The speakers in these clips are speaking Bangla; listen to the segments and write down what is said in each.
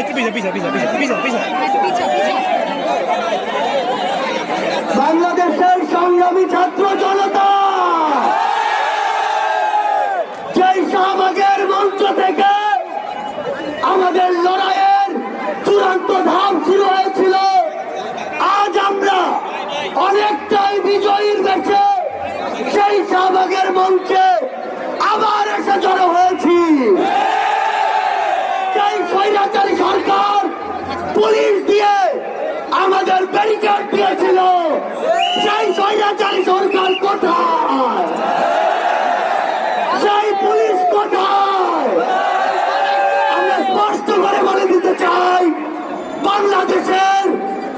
একটু পিছা সংগ্রামী ছাত্র জনতা! যেই শাহবাগের মঞ্চ থেকে আমাদের লড়াইয়ের চূড়ান্ত ধাপ শুরু হয়েছিল, আজ আমরা অনেকটাই বিজয়ীর বেশে সেই শাহবাগের মঞ্চে আবার এসে জড়ো হয়েছি। সেই স্বৈরাচারী পুলিশ দিয়ে আমাদের ব্যারিকেড দিয়েছিল। সেই স্বৈরাচারী সরকার কোথায়? সেই পুলিশ কোথায়? আমরা স্পষ্ট করে বলে দিতে চাই, বাংলাদেশের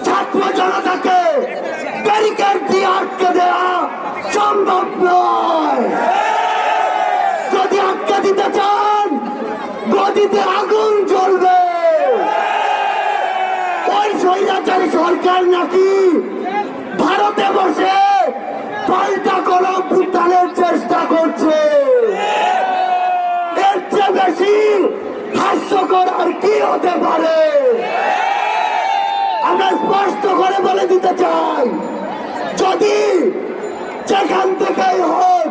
ছাত্র জনতাকে ব্যারিকেড দিয়ে আটকে দেওয়া সম্ভব নয়। যদি আটকে দিতে চান, গদিতে আগুন ওই সরকার নাকি? ভারতে বসে পাল্টা কলম ফুটানোর চেষ্টা করছে। এর চেয়ে বেশি হাস্যকর আর কি হতে পারে? আমরা স্পষ্ট করে বলে দিতে চাই, যদি যেখান থেকেই হোক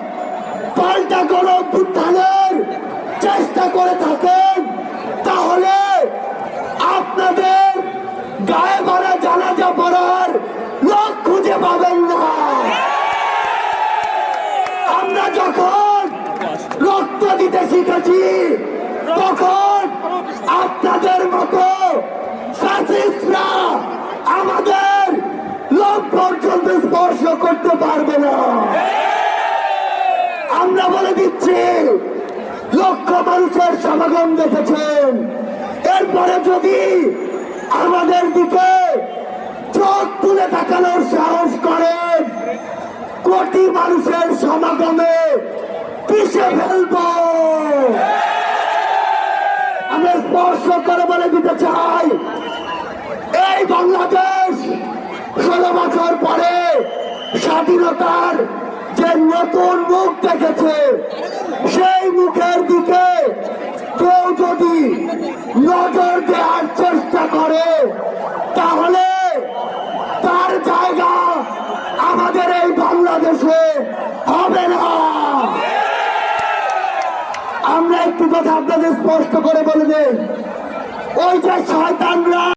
পাল্টা কলম ফুটানোর চেষ্টা করে থাকেন, তাহলে আপনাদের গায়ে যখন রক্ত দিতে শিখেছি, তখন আপনাদের মতো আমাদের লোক পর্যন্ত স্পর্শ করতে পারবে না। আমরা বলে দিচ্ছি, লক্ষ মানুষের সমাগম দেখেছেন। এরপরে যদি আমাদের দিকে চোখ তুলে তাকানোর সাহস কোটি মানুষের সমাগমে পিছিয়ে ফেলব। আমি স্পর্শ করে বলে দিতে চাই, এই বাংলাদেশ ষোলো বছর পরে স্বাধীনতার যে নতুন মুখ দেখেছে, সেই মুখের দিকে কেউ যদি নজর দেওয়ার চেষ্টা করে তাহলে তার জায়গা আমাদের এই বাংলাদেশে হবে না। আমরা একটু কথা আপনাদের স্পষ্ট করে বলে দেন ওই যে শয়তানরা